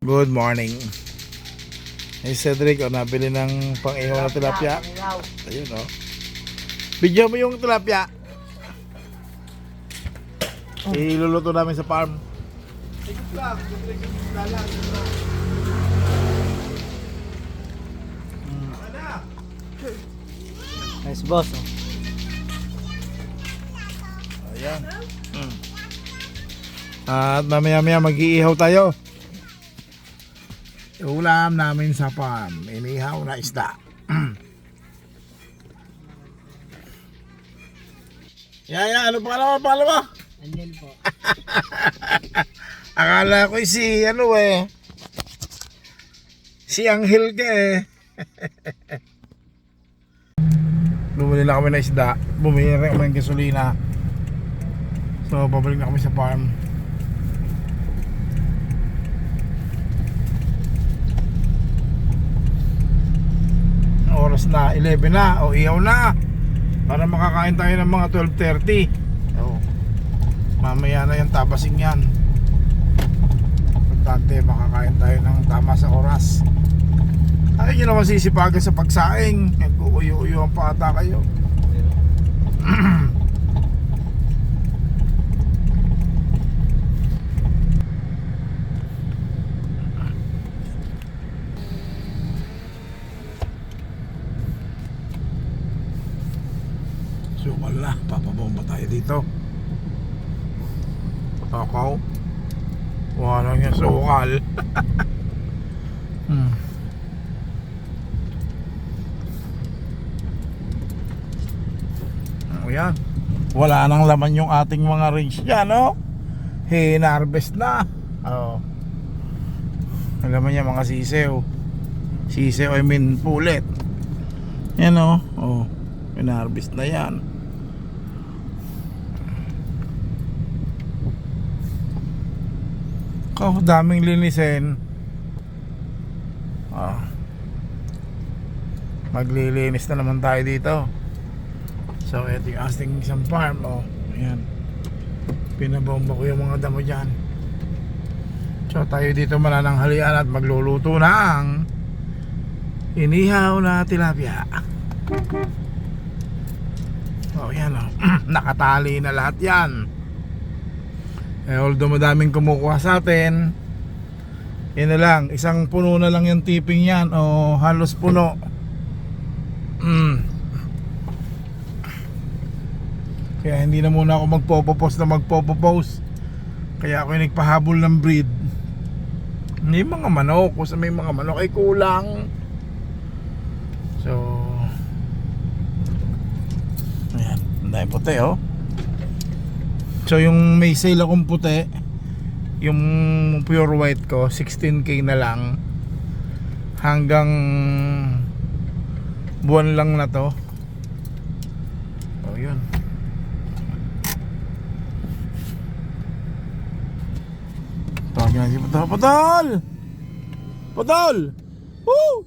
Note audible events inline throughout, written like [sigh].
Good morning. Hey Cedric, oh, nabili ng pang-ihaw na tilapia. Ayun oh. Bigyan mo yung tilapia. Iluluto namin sa farm. Nice boss. Oh. Ayan. Mm. At mamaya-maya mag-iihaw tayo. Ulam namin sa farm. Inihaw na isda. [clears throat] Yan, yan. Ano pangalawa? Pangalawa? Angel po. [laughs] Akala ko si ano eh. Si Angel ka eh. [laughs] Bumili na kami ng isda. Bumili rin kami ng gasolina. So, babalik na kami sa farm. Oras na, 11 na. O, iyaw na. Para makakain tayo ng mga 12.30. O, mamaya na yung tabasing yan. Importante makakain tayo ng tama sa oras. Ayaw nyo naman sisipagan sa pagsaing. Nag-uuyo-uyo ang pata kayo. [clears throat] So wala, papabomba tayo dito. Takaw. Wala niya sukal. hmm. Oh, yan. Wala nang laman yung ating mga range dyan, no? Hinarvest na. Oo. Ang laman niya mga sisew. Sisew, I mean, pulet. Yan, no? Oh. Hinarvest na yan. Kao, daming linisin. Ah. Maglilinis na naman tayo dito. So, ito yung asting isang farm. Oh, ayan. Pinabomba ko yung mga damo dyan. So, tayo dito manananghalian at magluluto ng inihaw na tilapia. Oh, yan oh. [clears throat] Nakatali na lahat yan. Eh, although madaming kumukuha sa atin, yun na lang, isang puno na lang yung tipping yan o halos puno. Mm. Kaya hindi na muna ako magpopopost na magpopopost. Kaya ako yung nagpahabol ng breed. May mga manok, kung may mga manok ay kulang. So, ayan, ang dami puti oh. So yung may sale akong puti Yung pure white ko 16k na lang. Hanggang Buwan lang na to. Oh yun. Tawag na si Putol Putol Putol Woo!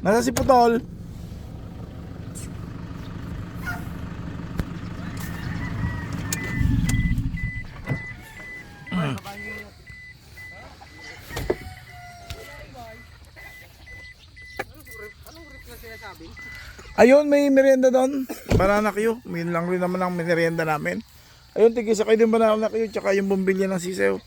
Nasa si Putol Ayun, may merienda doon. Banana Q. May lang rin naman ang merienda namin. Ayun, tigisa kayo din banana Q. Tsaka yung bumbilya ng sisew.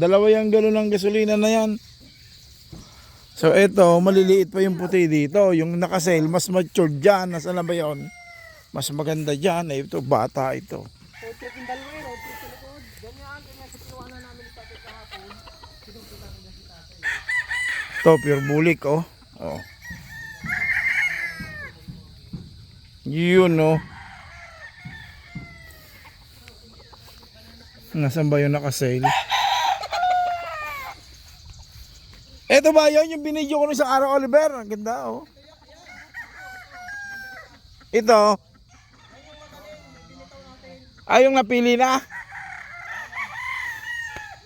Dalawa yung galon ng gasolina na yan. So eto, maliliit pa yung puti dito. Yung nakasale, mas matured dyan. Nasaan na ba yun? Mas maganda dyan. Eh, ito, bata ito. Ito, pure bulik, oh. Oh. Yun, oh. Nasaan ba yung nakasale? Ito ba yun yung binidyo ko nung isang araw, Oliver? Ang ganda, oh. Ito. Ay, yung napili na.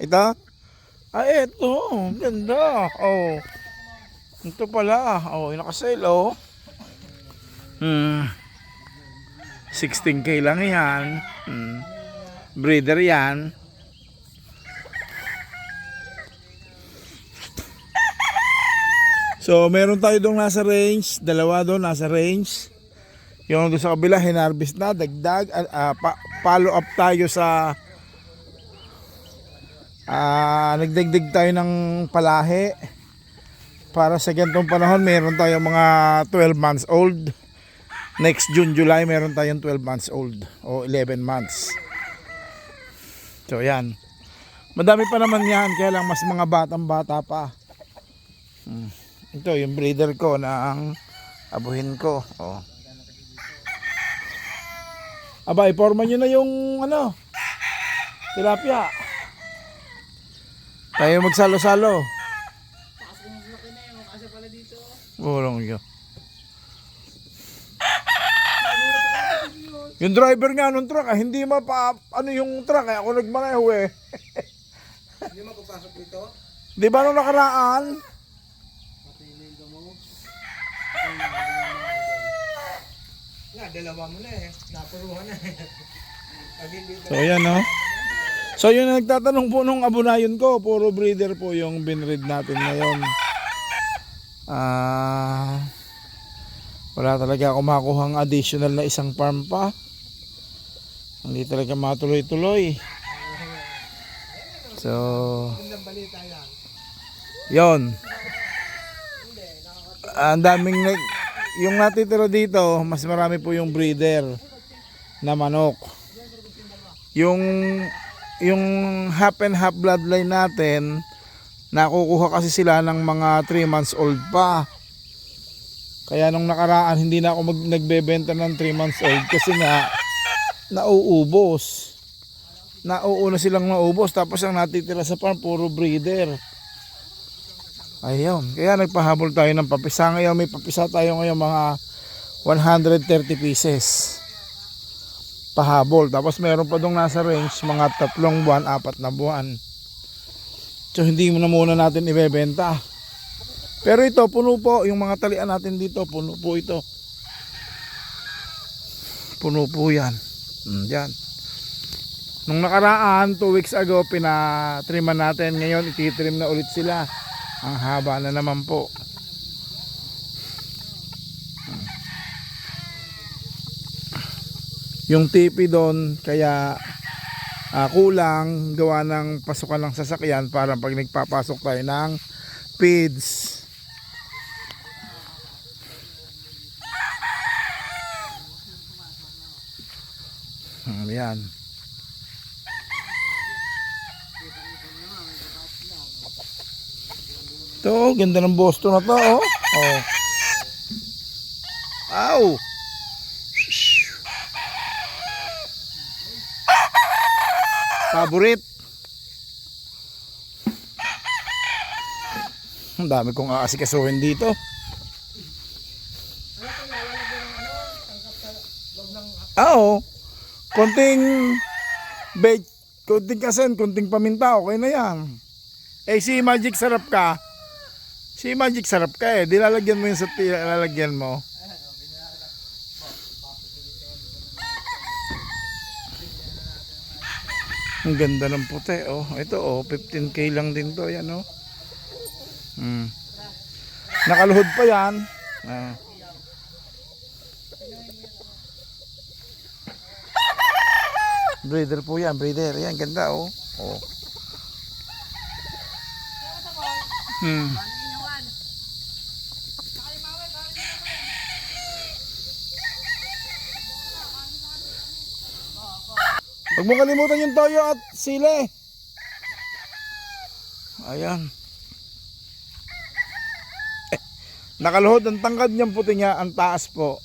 Ito. Ay, ito. Ang Ganda. Oh. Ito pala. Oh, nakasale, oh. Hmm. 16k lang yan. Hmm. Breeder yan. So, meron tayo doon nasa range. Dalawa doon nasa range. Yung doon sa kabila, hinarvest na, dagdag. ah, ah, pa- follow up tayo sa Ah, nagdagdag tayo ng palahi. Para sa ganitong panahon, meron tayong mga 12 months old. Next June, July, meron tayong 12 months old o 11 months. So, yan. Madami pa naman yan, kaya lang mas mga batang bata pa. Hmm. Ito, yung breeder ko na ang abuhin ko. Oh. Aba, iporma nyo na yung ano, tilapia. Tayo magsalo-salo. Ulong yun. [laughs] Yung driver nga nung truck, ah, hindi mapa, ano yung truck, eh, ako nagmaneho eh. Hindi magpapasok dito? Di ba nung nakaraan? Nga, dalawa mo na eh. Napuruhan na eh. So ayan no. So yung nagtatanong po nung abunayon ko, puro breeder po yung binread natin ngayon. Ah wala talaga ako makuhang additional na isang farm pa. Hindi talaga matuloy-tuloy. So, yon. Ang daming nag yung natitira dito, mas marami po yung breeder na manok. Yung yung half and half bloodline natin, nakukuha kasi sila ng mga 3 months old pa. Kaya nung nakaraan hindi na ako mag, nagbebenta ng 3 months old kasi nga nauubos. Nauuna silang naubos tapos ang natitira sa farm puro breeder. Ayun, kaya nagpahabol tayo ng papisa. Ngayon may papisa tayo ngayon mga 130 pieces. Pahabol. Tapos meron pa dong nasa range mga tatlong buwan, apat na buwan. So hindi mo na muna natin ibebenta. Pero ito, puno po. Yung mga talian natin dito, puno po ito. Puno po yan. Mm, yan. Nung nakaraan, 2 weeks ago, pinatriman natin. Ngayon, ititrim na ulit sila. Ang haba na naman po. Yung tipi doon, kaya ah, kulang gawa ng pasukan ng sasakyan para pag nagpapasok tayo ng feeds. Hmm, Yan. Ito, oh, ganda ng Boston na to, oh. Oh. Ow! Favorite. Ang dami kong aasikasuhin dito. Ah, Oo. Konting bait, konting kasen, konting paminta, okay na yan. Eh si Magic sarap ka. Si Magic sarap ka eh. Dilalagyan mo yung sa lalagyan mo. Ang ganda ng puti oh. Ito oh, 15k lang din to yan oh. Hmm. Nakaluhod pa yan. Ah. Breeder po yan, breeder. Yan, ganda oh. Oh. Hmm. Huwag mo kalimutan yung toyo at sile. Ayan. Eh, nakaluhod ang tangkad niyang puti niya, ang taas po.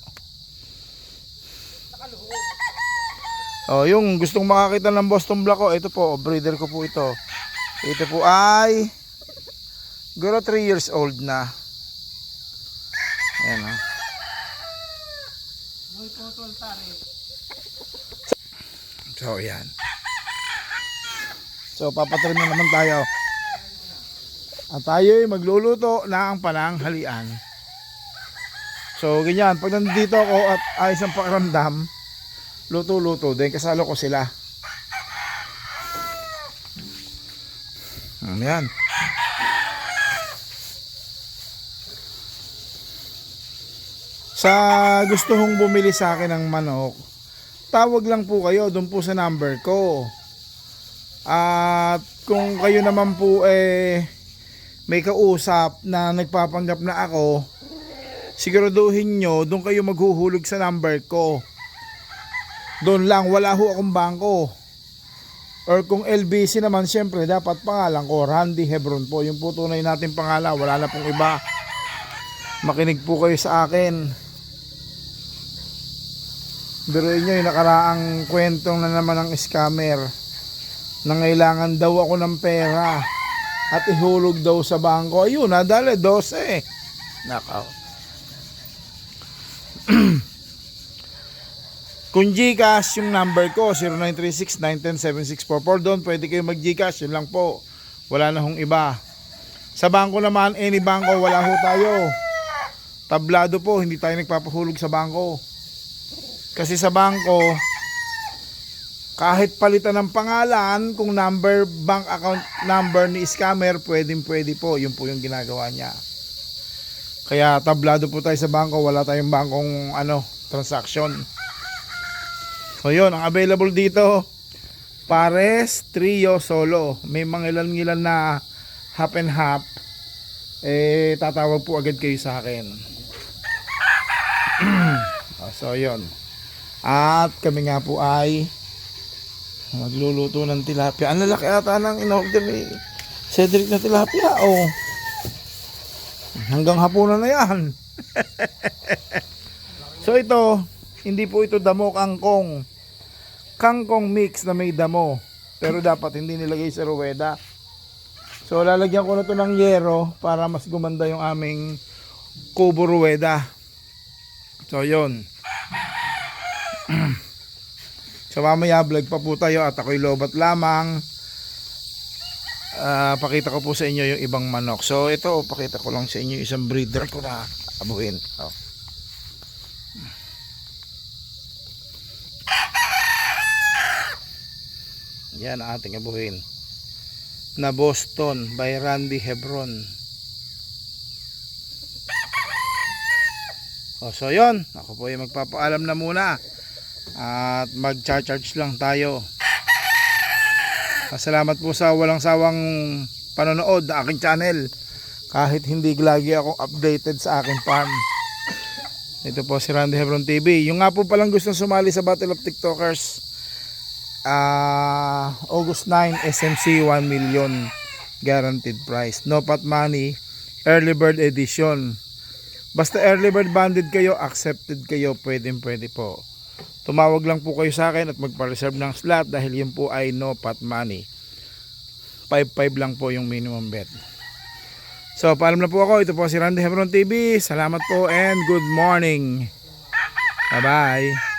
Oh, yung gustong makakita ng Boston Black ko, ito po, breeder ko po ito. Ito po ay Guro 3 years old na. Ayan oh. Muy tari. So, yan. So, papatrim na naman tayo. At tayo ay magluluto na ang ng pananghalian. So, ganyan. Pag nandito ako at ayos ang pakiramdam, luto-luto din. Kasalo ko sila. Hmm, ayan. Sa gusto hong bumili sa akin ng manok, tawag lang po kayo doon po sa number ko. At kung kayo naman po eh may kausap na nagpapanggap na ako, siguraduhin nyo doon kayo maghuhulog sa number ko. Doon lang, wala ho akong bangko. Or kung LBC naman, syempre dapat pangalan ko, Randy Hebron po. Yung po tunay natin pangalan, wala na pong iba. Makinig po kayo sa akin. Biruin nyo yung nakaraang kwentong na naman ng scammer. Nangailangan daw ako ng pera at ihulog daw sa bangko. Ayun, nadali, 12. Nakaw. [clears throat] Kung Gcash yung number ko 0936-910-7644 doon pwede kayo mag Gcash yun lang po wala na hong iba sa bangko naman any bangko wala ho tayo tablado po hindi tayo nagpapahulog sa bangko kasi sa bangko kahit palitan ng pangalan kung number bank account number ni scammer pwedeng pwede po yun po yung ginagawa niya kaya tablado po tayo sa bangko wala tayong bangkong ano transaction So yun, ang available dito, pares, trio, solo. May mga ilan-ilan na half and half. Eh, tatawag po agad kayo sa akin. Oh, [clears throat] so yun. At kami nga po ay magluluto ng tilapia. Ang lalaki ata ng in-order ni Cedric na tilapia. Oh. Hanggang hapunan na yan. [laughs] so ito, hindi po ito damo kangkong. Kangkong mix na may damo. Pero dapat hindi nilagay sa ruweda. So lalagyan ko na to ng yero para mas gumanda yung aming kubo ruweda. So yun. [clears throat] so mamaya vlog pa po tayo at ako'y lobat lamang. Ah, pakita ko po sa inyo yung ibang manok. So ito, pakita ko lang sa inyo isang breeder ko na abuhin. Oh. Yan ang ating abuhin. Na Boston by Randy Hebron. O, so yon ako po ay magpapaalam na muna. At mag-charge lang tayo. Salamat po sa walang sawang panonood ng aking channel. Kahit hindi lagi ako updated sa aking farm. Ito po si Randy Hebron TV. Yung nga po palang gustong sumali sa Battle of TikTokers ah August 9 SMC 1 million guaranteed price no pot money early bird edition basta early bird banded kayo accepted kayo pwedeng pwede po tumawag lang po kayo sa akin at magpa-reserve ng slot dahil yun po ay no pot money. 5-5 lang po yung minimum bet. So paalam na po ako. Ito po si Randy Hebron TV salamat po and good morning. Bye bye